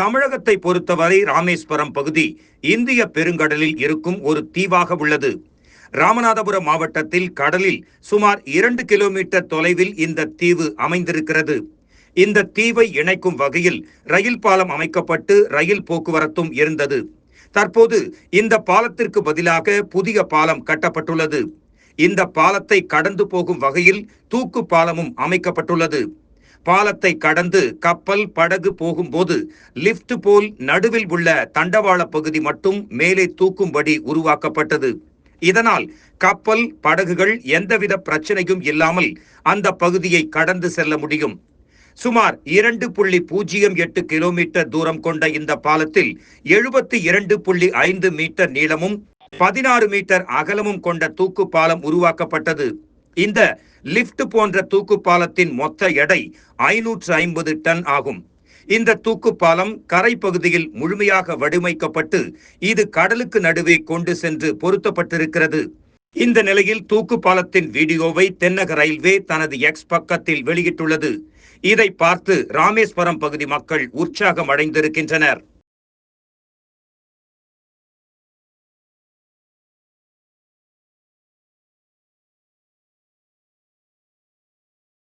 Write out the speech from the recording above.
தமிழகத்தை பொறுத்தவரை ராமேஸ்வரம் பகுதி இந்திய பெருங்கடலில் இருக்கும் ஒரு தீவாக உள்ளது. ராமநாதபுரம் மாவட்டத்தில் கடலில் சுமார் இரண்டு கிலோமீட்டர் தொலைவில் இந்த தீவு அமைந்திருக்கிறது. இந்த தீவை இணைக்கும் வகையில் ரயில் பாலம் அமைக்கப்பட்டு ரயில் போக்குவரத்தும் இருந்தது. தற்போது இந்த பாலத்திற்கு பதிலாக புதிய பாலம் கட்டப்பட்டுள்ளது. இந்த பாலத்தை கடந்து போகும் வகையில் தூக்கு பாலமும் அமைக்கப்பட்டுள்ளது. பாலத்தை கடந்து கப்பல் படகு போகும்போது லிப்ட் போல் நடுவில் உள்ள தண்டவாள பகுதி மட்டும் மேலே தூக்கும்படி உருவாக்கப்பட்டது. இதனால் கப்பல் படகுகள் எந்தவித பிரச்சனையும் இல்லாமல் அந்த பகுதியை கடந்து செல்ல முடியும். சுமார் இரண்டு புள்ளி பூஜ்ஜியம் எட்டு கிலோமீட்டர் தூரம் கொண்ட இந்த பாலத்தில் எழுபத்தி இரண்டு புள்ளி ஐந்து மீட்டர் நீளமும் பதினாறு மீட்டர் அகலமும் கொண்ட தூக்கு பாலம் உருவாக்கப்பட்டது. இந்த லிப்ட் போன்ற தூக்கு பாலத்தின் மொத்த எடை ஐநூற்று ஐம்பது டன் ஆகும். இந்த தூக்கு பாலம் கரை பகுதியில் முழுமையாக வடிவமைக்கப்பட்டு இது கடலுக்கு நடுவே கொண்டு சென்று பொருத்தப்பட்டிருக்கிறது. இந்த நிலையில் தூக்கு பாலத்தின் வீடியோவை தென்னக ரயில்வே தனது எக்ஸ் பக்கத்தில் வெளியிட்டுள்ளது. இதை பார்த்து ராமேஸ்வரம் பகுதி மக்கள் உற்சாகம் அடைந்திருக்கின்றனர்.